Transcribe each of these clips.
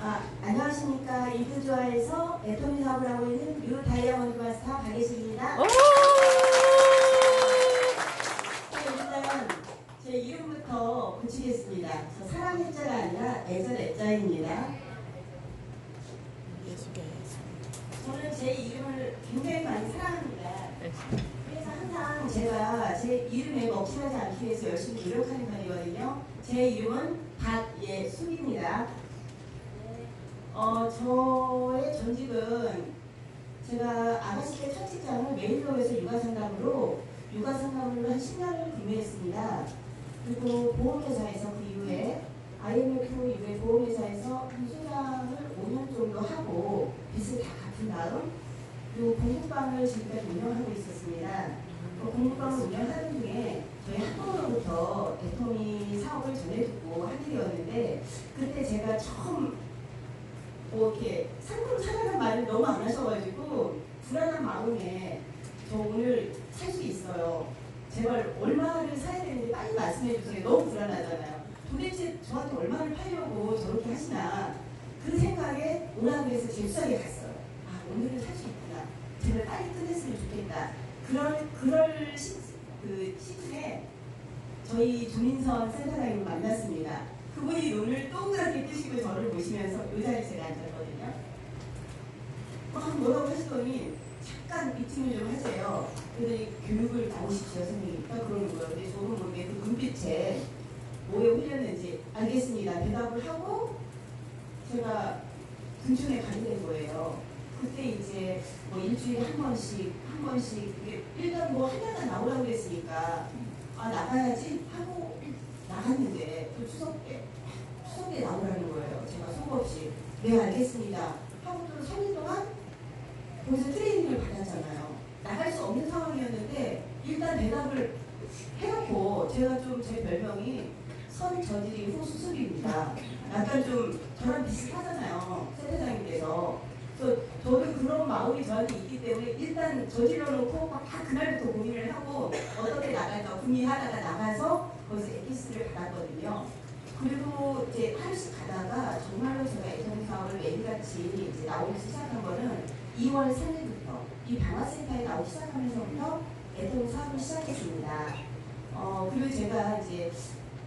아, 안녕하십니까. 이브조아에서 애터미 사업을 하고 있는 유 다이아몬드 마스터 박예식입니다. 일단 제 이름부터 붙이겠습니다. 저 사랑 해자가 아니라 애절 애자입니다. 저는 제 이름을 굉장히 많이 사랑합니다. 그래서 항상 제가 제 이름에 먹칠하지 않기 위해서 열심히 노력하는 편이거든요. 제 이름은 박예숙입니다. 어, 저의 전직은 제가 아가씨 때 첫 직장을 메일로에서 육아 상담으로 육아 상담을 한 10년을 근무했습니다. 그리고 보험회사에서 그 이후에 IMF 이후에 보험회사에서 소장을 5년 정도 하고 빚을 다 갚은 다음 그리고 공부방을 지금까지 운영하고 있었습니다. 그 공부방을 운영하는 중에 저희 학부모로부터 대통이 사업을 전해듣고 하게 되었는데 그때 제가 처음 뭐 이렇게 상품 사라는 말을 너무 안 하셔가지고 불안한 마음에 저 오늘 살 수 있어요. 제발 얼마를 사야 되는지 빨리 말씀해 주세요. 너무 불안하잖아요. 도대체 저한테 얼마를 팔려고 저렇게 하시나 그 생각에 오라그래서 제수하게 갔어요. 아 오늘은 살 수 있구나. 제발 빨리 끝냈으면 좋겠다. 그럴 그럴 시, 그 시즌에 저희 조민선 센터장님을 만났습니다. 그분이 눈을 동그랗게 뜨시고 저를 보시면서 이 자리에 제가 앉았거든요. 막 뭐라고 하시더니 잠깐 미팅을 좀 하세요. 그랬더니 교육을 나오십시오 선생님. 딱 그러는 거예요. 근데 저는 모르게 그 눈빛에 뭐에 흘렸는지 알겠습니다. 대답을 하고 제가 등촌에 가게 된 거예요. 그때 이제 뭐 일주일에 한 번씩 한 번씩 일단 뭐 하나가 나오라고 그랬으니까 아 나가야지 하고 나갔는데 또 추석 때 추석 때 나오라는 거예요. 제가 속 없이 네 알겠습니다. 하고 또 3일 동안 거기서 트레이닝을 받았잖아요. 나갈 수 없는 상황이었는데 일단 대답을 해놓고 제가 좀 제 별명이 선 저지리 후 수술입니다. 약간 좀 저랑 비슷하잖아요. 센터장님께서. 그래서 저도 그런 마음이 저한테 있기 때문에 일단 저질러 놓고 막다 그날부터 고민을 하고 어떻게 나갈까 고민하다가 나가서 거기서 엑기스를 받았거든요. 그리고 이제 하루씩 가다가 정말로 제가 애정 사업을 매일같이 이제 나오면서 시작한 거는 2월 3일부터 이 방화센터에 나오기 시작하면서부터 애정 사업을 시작했습니다. 어, 그리고 제가 이제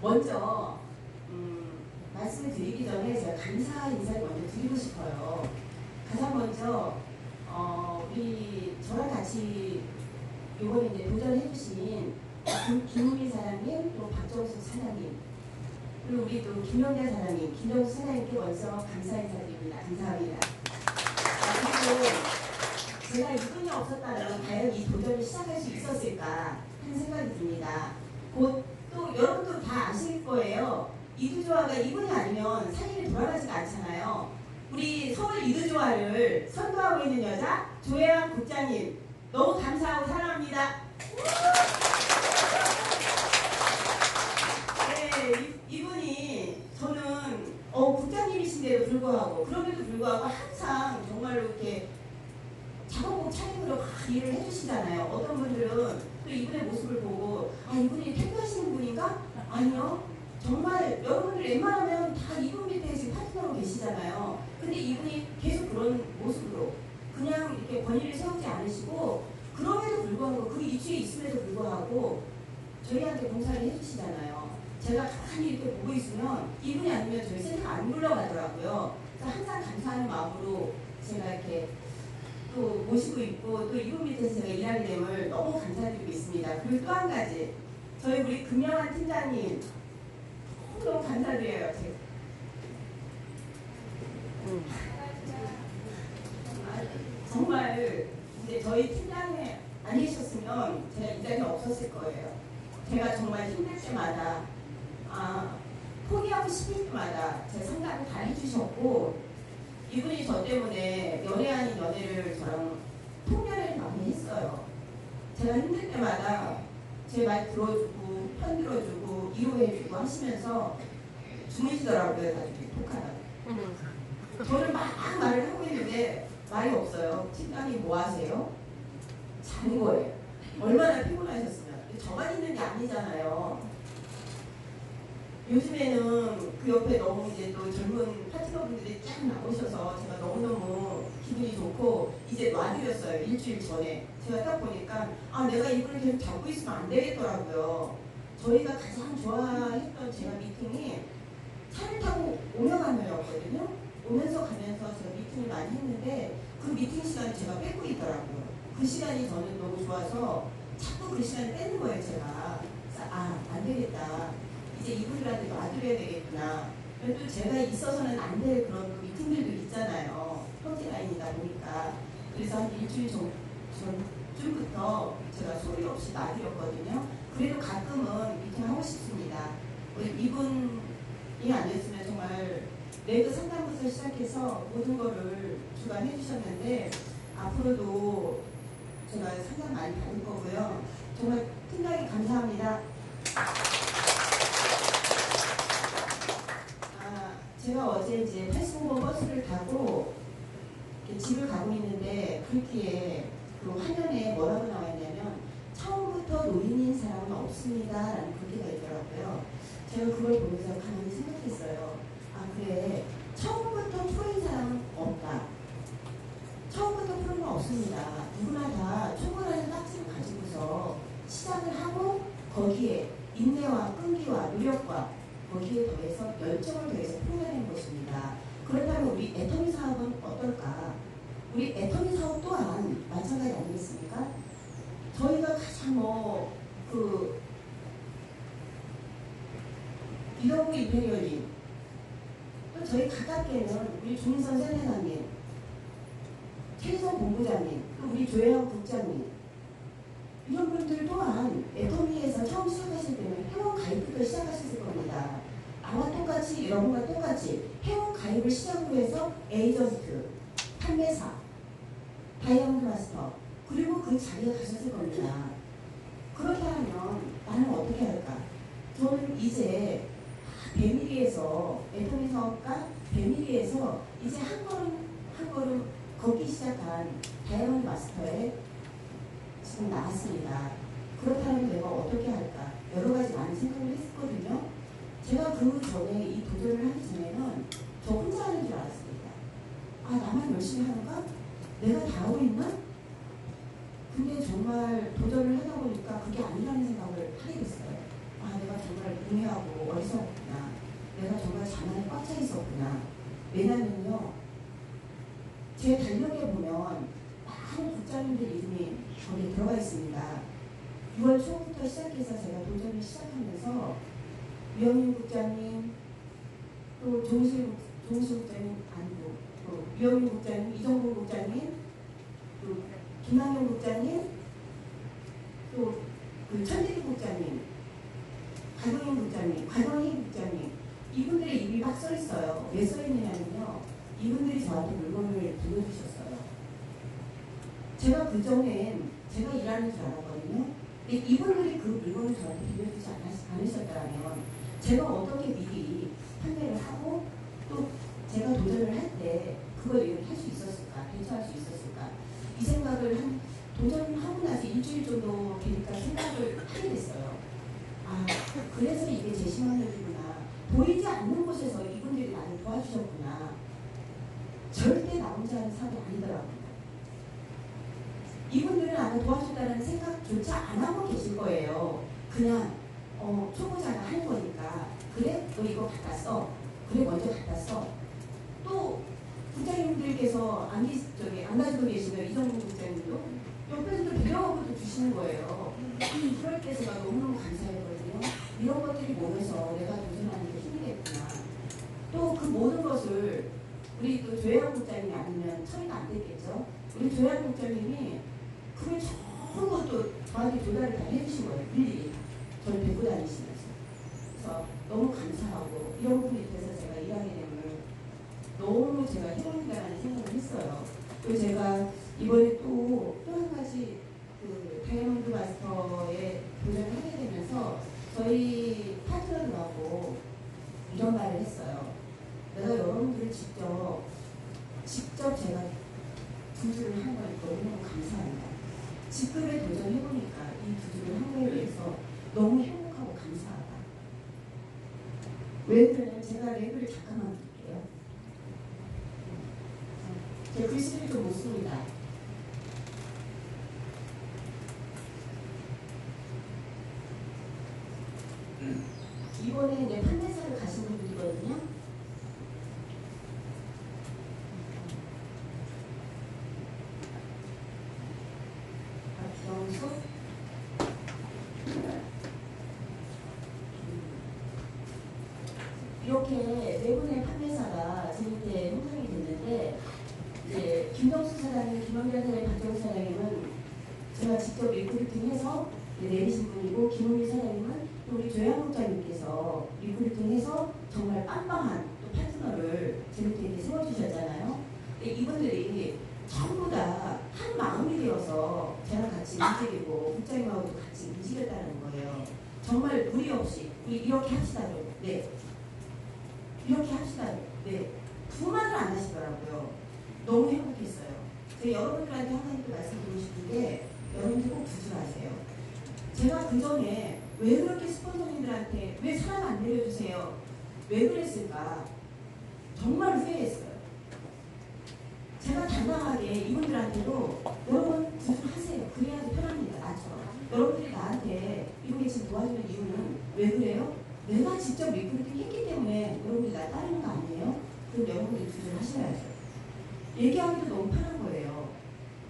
먼저 음, 말씀을 드리기 전에 제가 감사 인사를 먼저 드리고 싶어요. 가장 먼저 어, 우리 저랑 같이 이번에 이제 도전해주신 김- 김우민 사장님 또 박정수 사장님 그리고 우리 또 김영자 사장님 김정수 사장님께 먼저 감사 인사드립니다. 감사합니다. 아, 그리고 제가 이분이 없었다면 과연 이 도전을 시작할 수 있었을까 하는 생각이 듭니다. 곧 또 여러분도 다 아실 거예요. 이두조화가 이분이 아니면 사진이 돌아가지가 않잖아요. 우리 서울 이두조화를 선도하고 있는 여자 조혜환 국장님 너무 감사하고 사랑합니다. 네, 이, 이분이 저는 어, 국장님이신데도 불구하고 그럼에도 불구하고 항상 정말로 이렇게 작업복 차림으로 막 일을 해주시잖아요. 어떤 분들은 또 이분의 모습을 보고 아 이분이 퇴근하시는 분인가? 아니요. 정말 여러분들 웬만하면 다 이분 밑에 지금 파트너로 계시잖아요. 근데 이분이 계속 그런 모습으로 그냥 이렇게 권위를 세우지 않으시고 그럼에도 불구하고 그 위치에 있음에도 불구하고 저희한테 봉사를 해주시잖아요. 제가 가만히 이렇게 보고 있으면 이분이 아니면 저희 센터 안 물러가더라고요. 그래서 항상 감사하는 마음으로 제가 이렇게 또 모시고 있고 또 이분 밑에서 제가 일하게 됨을 너무 감사드리고 있습니다. 그리고 또 한 가지 저희 우리 금영한 팀장님 너무 감사드려요. 제가. 아, 정말 이제 저희 팀장이 안 계셨으면 제가 이 자리에 없었을 거예요. 제가 정말 힘들 때마다 아, 포기하고 싶을 때마다 제 생각을 다 해주셨고 이분이 저 때문에 연애 아닌 연애를 저랑 통연애를 많이 했어요. 제가 힘들 때마다 제 말 들어주고 편 들어주고 위로해주고 하시면서 주무시더라고요. 나중에 독하다고. 저는 막 말을 하고 있는데 말이 없어요. 팀장님 뭐 하세요? 자는 거예요. 얼마나 피곤하셨으면. 저만 있는 게 아니잖아요. 요즘에는 그 옆에 너무 이제 또 젊은 파트너분들이 쫙 나오셔서 제가 너무너무 기분이 좋고 이제 놔드렸어요 일주일 전에 제가 딱 보니까 아 내가 이분을 계속 잡고 있으면 안 되겠더라고요 저희가 가장 좋아했던 제가 미팅이 차를 타고 오며 가며였거든요 오면서 가면서 제가 미팅을 많이 했는데 그 미팅 시간을 제가 뺏고 있더라고요 그 시간이 저는 너무 좋아서 자꾸 그 시간을 빼는 거예요 제가 그래서 아 안 되겠다 이제 이분들한테 놔드려야 되겠구나. 그래도 또 제가 있어서는 안 될 그런 미팅들도 있잖아요. 현지라인이다 보니까. 그래서 한 일주일 전, 전쯤부터 제가 소리 없이 놔드렸거든요. 그래도 가끔은 미팅 하고 싶습니다. 우리 이분이 아니었으면 정말 레그 상담부터 시작해서 모든 거를 주관해 주셨는데 앞으로도 제가 상담 많이 받을 거고요. 정말 팀장님 감사합니다. 아, 제가 어제 이제 85번 버스를 타고 집을 가고 있는데 그렇게 그 화면에 뭐라고 나와 있냐면 처음부터 노인인 사람은 없습니다라는 글귀가 있더라고요. 제가 그걸 보면서 가만히 생각했어요. 아 그래 처음부터 프로인 사람은 없다. 처음부터 프로는 없습니다. 누구나 다 초월하는 딱지를 가지고서 시작을 하고 거기에 인내와 끈기와 노력과 거기에 더해서 열정을 더해서 풀어내는 것입니다. 그렇다면 우리 애터미 사업은 어떨까? 우리 애터미 사업 또한 마찬가지 아니겠습니까? 저희가 가장 뭐그 이페리얼님 또 저희 가깝게는 우리 조민선 센터장님 최선 본부장님 또 우리 조혜영 국장님 이런 분들 또한 애터미에서 처음 시작하실 때는 회원 가입부터 시작하셨을 겁니다. 아마 똑같이 여러분과 똑같이 회원 가입을 시작으로 해서 에이전트, 판매사, 다이아몬드 마스터 그리고 그 자리에 가셨을 겁니다. 그렇다면 나는 어떻게 할까? 저는 이제 배미리에서 애터미 사업가 배미리에서 이제 한 걸음 한 걸음 걷기 시작한 다이아몬드 마스터에 지금 나왔습니다. 그렇다면 내가 어떻게 할까? 여러 가지 많은 생각을 했거든요. 제가 그 전에 이 도전을 하기 전에는 저 혼자 하는 줄 알았습니다. 아, 나만 열심히 하는가? 내가 다 하고 있나? 근데 정말 도전을 하다 보니까 그게 아니라는 생각을 하게 됐어요. 아, 내가 정말 무해하고 어리석구나. 내가 정말 자만에 꽉 차 있었구나. 왜냐면요. 제 달력에 보면 많은 국장님들 이름이 거기에 들어가 있습니다. 6월 초부터 시작해서 제가 도전을 시작하면서 유영민 국장님, 또 종실, 종실 국장님 아니고, 또 유영민 국장님, 이정근 국장님, 또 김학영 국장님, 또 그 천대기 국장님, 가동인 국장님, 가동인 국장님, 이분들의 이름이 막 써 있어요. 왜 써 있느냐면요. 이분들이 저한테 물건을 빌려주셨어요. 제가 그 전엔 제가 일하는 줄 알았거든요. 근데 이분들이 그 물건을 저한테 빌려주지 않으셨다면 제가 어떻게 미리 판매를 하고 또 제가 도전을 할 때 그걸 할 수 있었을까? 대처할 수 있었을까? 이 생각을 한 도전하고 나서 일주일 정도 되니까 생각을 하게 됐어요. 아, 그래서 이게 제 시간들이구나. 보이지 않는 곳에서 이분들이 나를 도와주셨구나. 절대 나 혼자 하는 사업이 아니더라고요. 이분들은 나를 도와준다는 생각조차 안 하고 계실 거예요. 그냥 어, 초보자가 하는 거니까 그래? 너 이거 갖다 써. 그래 먼저 갖다 써. 또 부장님들께서 안, 계, 저기, 안 가지고 계시면 이정국 부장님도 옆에서 또 빌려가고도 주시는 거예요. 그럴 때 제가 너무너무 감사했거든요. 이런 것들이 모여서 내가 도전하는 게 힘이 됐구나. 또 그 모든 것을 우리 또 조혜영 국장님이 아니면 처리가 안 됐겠죠. 우리 조혜영 국장님이 그걸 전부 또 저한테 조달을 다 해주신 거예요. 일일이. 저를 데리고 다니시면서. 그래서 너무 감사하고 이런 분이 돼서 제가 일하게 되면 너무 제가 행운이다라는 생각을 했어요. 또 제가 이번에 또 또 한 가지 그 다이아몬드 마스터에 도전을 하게 되면서 저희 파트너들하고 이런 말을 했어요. 내가 여러분들을 직접 직접 제가 구주를 한 거니까 너무너무 감사합니다. 직급에 도전해보니까 이 구주를 한 거에 대해서 너무 행복하고 감사하다. 왜 그러냐면 제가 랩을 잠깐만 볼게요. 제 글씨를 좀 못 씁니다. 이번에 이제 판매사를 가신 분들이거든요. 이렇게 네 분의 판매사가 재밌게 형성이 됐는데 이제 김정수 사장님, 김원장 사장님, 박경수 사장님은 제가 직접 리크루팅해서 내리신 분이고 김은미 사장님은 또 우리 조양 국장님께서 리크루팅해서 정말 빵빵한 또 파트너를 재밌게 세워주셨잖아요. 근데 이분들이 전부 다 한 마음이 되어서 저랑 같이 움직이고 국장님하고도 같이 움직였다는 거예요. 정말 무리 없이 우리 이렇게 합시다. 네. 이렇게 합시다. 네. 두 말을 안 하시더라고요. 너무 행복했어요. 제가 여러분들한테 항상 또 말씀드리고 싶은 게 여러분들 꼭 부지하세요. 제가 그 전에 왜 그렇게 스폰서님들한테 왜 사람 안 내려주세요? 왜 그랬을까? 정말 후회했어요. 제가 당당하게 이분들한테도 여러분 구술하세요. 그래야지 편합니다. 나처럼. 여러분들이 나한테 이렇게 지금 도와주는 이유는 왜 그래요? 내가 직접 리크루팅 했기 때문에 여러분들이 나 따르는 거 아니에요? 그럼 여러분들이 구술 하셔야죠. 얘기하기도 너무 편한 거예요.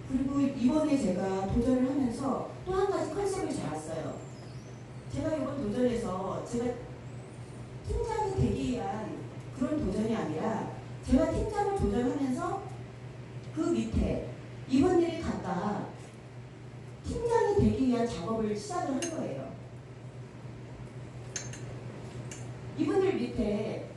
그리고 이번에 제가 도전을 하면서 또 한 가지 컨셉을 잡았어요. 제가 이번 도전에서 제가 팀장이 되기 위한 그런 도전이 아니라 제가 팀장을 도전하면서 그 밑에 이분들이 각각 팀장이 되기 위한 작업을 시작을 한 거예요. 이분들 밑에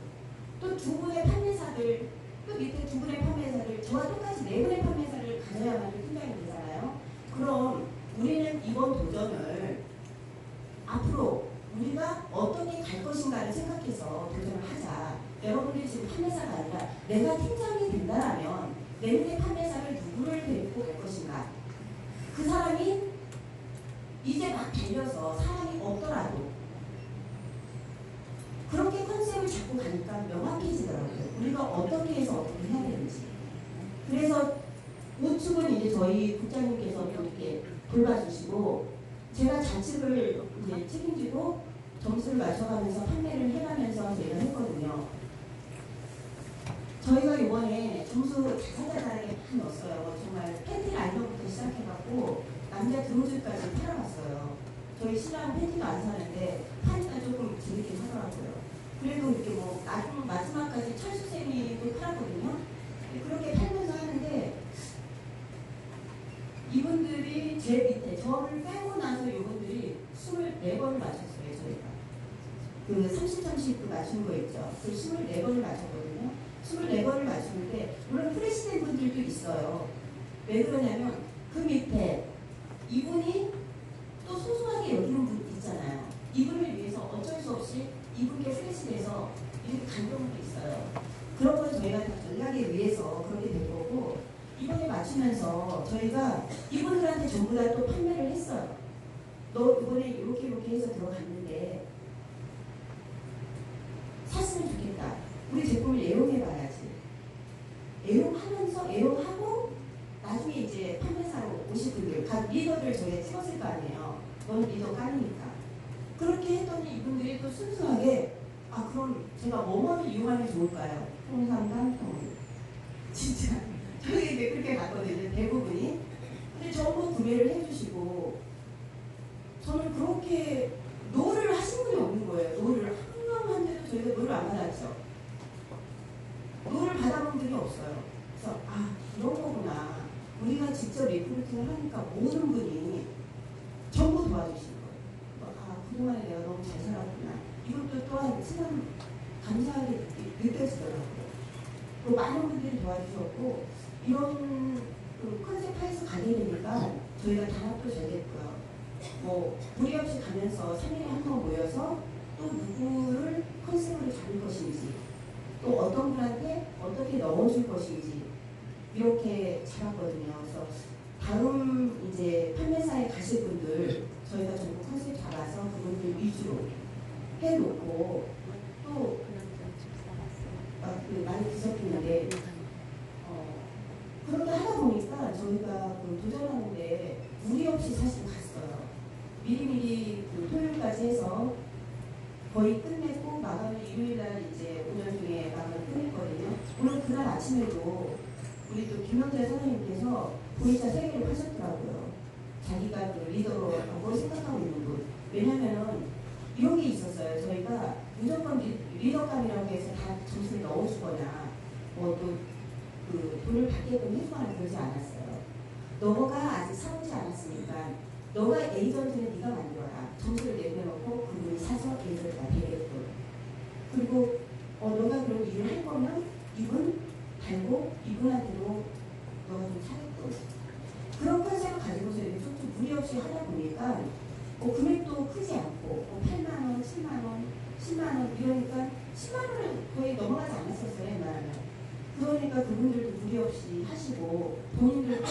또 두 분의 판매사들, 또 밑에 두 분의 판매사를 저와 똑같이 네 분의 판매사를 가져야만 팀장이 되잖아요. 그럼 우리는 이번 도전을 어떻게 갈 것인가를 생각해서 도전을 하자. 여러분들이 지금 판매사가 아니라 내가 팀장이 된다라면 내 분의 판매사를 누구를 데리고 갈 것인가. 그 사람이 이제 막 달려서 사람이 없더라도 그렇게 컨셉을 잡고 가니까 명확해지더라고요. 우리가 어떻게 해서 어떻게 해야 되는지. 그래서 우측은 이제 저희 국장님께서 또 이렇게 돌봐주시고 제가 좌측을 이제 책임지고 점수를 맞춰가면서 판매를 해가면서 저희가 했거든요. 저희가 이번에 점수 자잘자잘하게 많이 넣었어요. 정말 팬티 라이너부터 시작해갖고 남자 드로즈까지 팔아봤어요. 저희 신랑은 팬티도 안 사는데 파니까 조금 재밌게 사더라고요. 그래도 이렇게 뭐 마지막, 마지막까지 철수생이도 팔았거든요. 그렇게 팔면서 하는데 이분들이 제 밑에 저를 빼고 나서 이분들이 24번을 맞췄어요 그 30, 30, 그 맞춘 거 있죠. 그 24번을 맞췄거든요. 24번을 맞추는데 물론 프레시된 분들도 있어요. 왜 그러냐면 그 밑에 이분이 또 소소하게 여기는 분 있잖아요. 이분을 위해서 어쩔 수 없이 이분께 프레시돼서 이렇게 간 경우도 있어요. 그런 걸 저희가 다 전략에 위해서 그렇게 된 거고 이번에 맞추면서 저희가 이분들한테 전부 다 또 판매를 했어요. 너 이번에 이렇게 이렇게 해서 들어갔는데 샀으면 좋겠다. 우리 제품을 애용해봐야지. 애용하면서 애용하고 나중에 이제 판매사로 오실 분들, 각 리더들 저희가 찍었을 거 아니에요. 너는 리더 까니니까. 그렇게 했더니 이분들이 또 순수하게 아 그럼 제가 뭐뭐를 이용하면 좋을까요? 홍삼당 통 진짜 저희 이제 그렇게 갔거든요. 대부분이. 근데 전부 구매를 해주시고 저는 그렇게 노를 하신 분이 없는 거예요. 노를 한 명한테도 저희가 노를 안 받았죠. 노를 받아본 적이 없어요. 그래서 아 이런 거구나. 우리가 직접 리크루팅을 하니까 모든 분이 전부 도와주시는 거예요. 아 그동안에 내가 너무 잘 살았구나. 이것도 또한 참 감사하게 느- 느껴지더라고요. 또 많은 분들이 도와주셨고 이런 그 컨셉 하에서 가게 되니까 저희가 단합도 잘 됐고요. 뭐 무리 없이 가면서 3일에 한 번 모여서 또 누구를 컨셉으로 잡을 것인지 또 어떤 분한테 어떻게 넣어줄 것인지 이렇게 잡았거든요. 그래서 다음 이제 판매사에 가실 분들 저희가 전부 컨셉 잡아서 그분들 위주로 해놓고 또 있었는데 어, 그렇게 하다 보니까 저희가 그 도전하는데 무리 없이 사실 갔어요. 미리미리 그 토요일까지 해서 거의 끝냈고 마감을 일요일날 이제 오전 중에 마감을 끝냈거든요. 오늘 그날 아침에도 우리 또 김영재 선생님께서 보이자 세 개를 하셨더라고요. 자기가 그 리더로 뭘 생각하고 있는 분. 왜냐면은 이런 게 있었어요. 저희가 무조건 리, 리더감이라고 해서 다 점수를 넣어주거나 뭐또그 돈을 받게끔 해주거나 그러지 않았어요. 너가 아직 사오지 않았으니까 너가 에이전트는 네가 만들어라. 점수를 내려놓고 그분이 사서 에이전트가 되게끔. 그리고 어, 너가 그런 일을 할 거면 이분 달고 이분한테도. 그런 컨셉을 가지고서 이렇게 좀 무리 없이 하다 보니까 어, 금액도 크지 않고 뭐 8만 원, 7만 원, 10만 원 이러니까 10만 원을 거의 넘어가지 않았었어요 옛날에는. 그러니까 그분들도 무리 없이 하시고 본인들도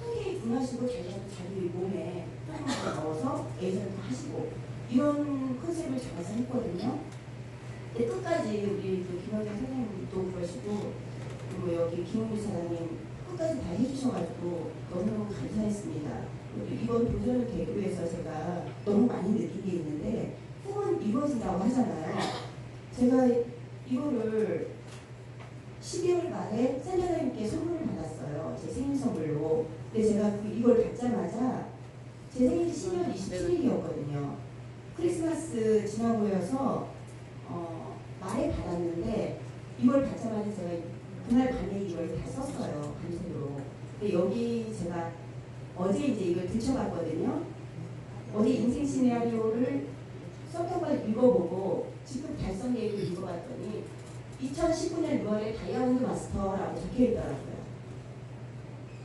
크게 분하시고 자기 몸에 조금만 더 넣어서 에이전트 하시고 이런 컨셉을 잡아서 했거든요. 끝까지 우리 또 김원장 선생님도 그러시고 그리고 여기 김은미 사장님 끝까지 다 해주셔가지고 너무너무 감사했습니다. 이번 도전을 계기로 해서 제가 너무 많이 느낀 게 있는데 꿈은 이루어진다고 하잖아요. 제가 이거를 12월 말에 센터장님께 선물을 받았어요. 제 생일 선물로. 근데 제가 그 이걸 받자마자 제 생일이 12월 27일이었거든요. 크리스마스 지나고여서 어, 말에 받았는데 이걸 받자마자 제가 그날 밤에 이걸 다 썼어요. 밤새도록. 근데 여기 제가 어제 이제 이걸 들춰봤거든요. 어제 인생 시나리오를 썼던 걸 읽어보고 지금 달성 계획을 읽어봤더니 2019년 6월에 다이아몬드 마스터라고 적혀 있더라고요.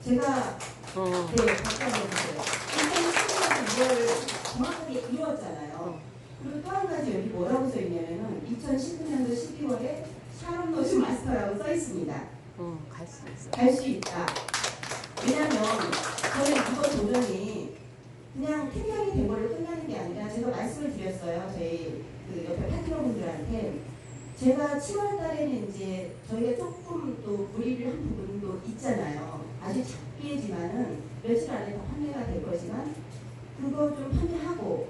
제가 어. 네, 바꿔보세요. 2019년 6월 정확하게 이루었잖아요. 그리고 또 한 가지 여기 뭐라고 써 있냐면은 2019년도 12월에 샤론 노즈 마스터라고 써 있습니다. 어, 갈 수 있어. 갈 수 있다. 왜냐면 저는 이번 도전이 그냥 팀장이 된 걸로 끝나는 게 아니라 제가 말씀을 드렸어요. 저희 그 옆에 파트너분들한테 제가 7월 달에는 이제 저희가 조금 또 무리를 한 부분도 있잖아요. 아주 작게지만은 며칠 안에 다 판매가 될 거지만 그거 좀 판매하고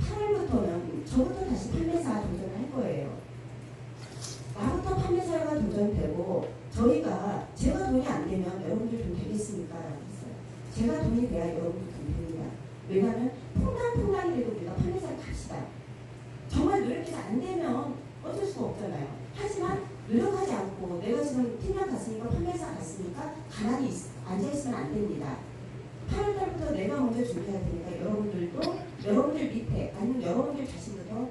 8월부터는 저부터 다시 판매사 도전을 할 거예요. 나부터 판매사가 도전되고 저희가 제가 돈이 안 되면 여러분들 돈 되겠습니까? 라고 했어요. 제가 돈이 돼야 여러분들 돈 됩니다. 왜냐하면 퐁당퐁당이라도 우리가 판매사를 갑시다. 정말 노력해서 안 되면 어쩔 수가 없잖아요. 하지만 노력하지 않고 내가 지금 팀장 갔으니까 판매사 갔으니까 가만히 있- 앉아있으면 안 됩니다. 8월달부터 내가 먼저 준비할 테니까 여러분들도 여러분들 밑에 아니면 여러분들 자신부터.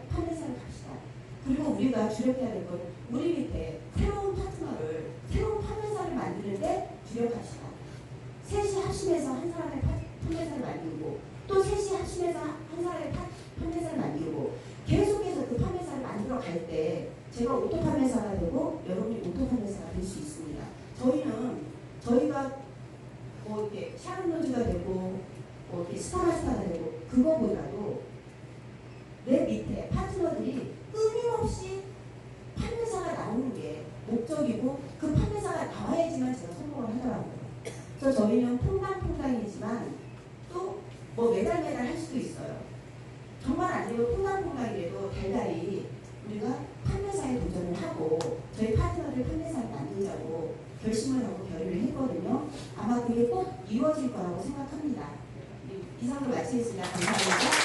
그리고 우리가 주력해야 될건 우리 밑에 새로운 파트너를 새로운 판매사를 만드는데 주력합시다. 셋이 합심해서 한 사람의 파- 판매사를 만들고 또 셋이 합심해서 한 사람의 파- 판매사를 만들고 계속해서 그 판매사를 만들어 갈 때 제가 오토 판매사가 되고 여러분이 오토 판매사가 될 수 있습니다. 저희는 저희가 뭐 이렇게 샤론노즈가 되고 뭐 이렇게 스타마스타가 되고 그거보다도 내 밑에 파트너들이 끊임없이 판매사가 나오는 게 목적이고 그 판매사가 나와야지만 제가 성공을 하더라고요. 그래서 저희는 퐁당퐁당이지만 또 뭐 매달 매달 할 수도 있어요. 정말 안 되고 퐁당퐁당이라도 달달이 우리가 판매사에 도전을 하고 저희 파트너를 판매사를 만들자고 결심을 하고 결의를 했거든요. 아마 그게 꼭 이루어질 거라고 생각합니다. 이- 이상으로 마치겠습니다. 감사합니다.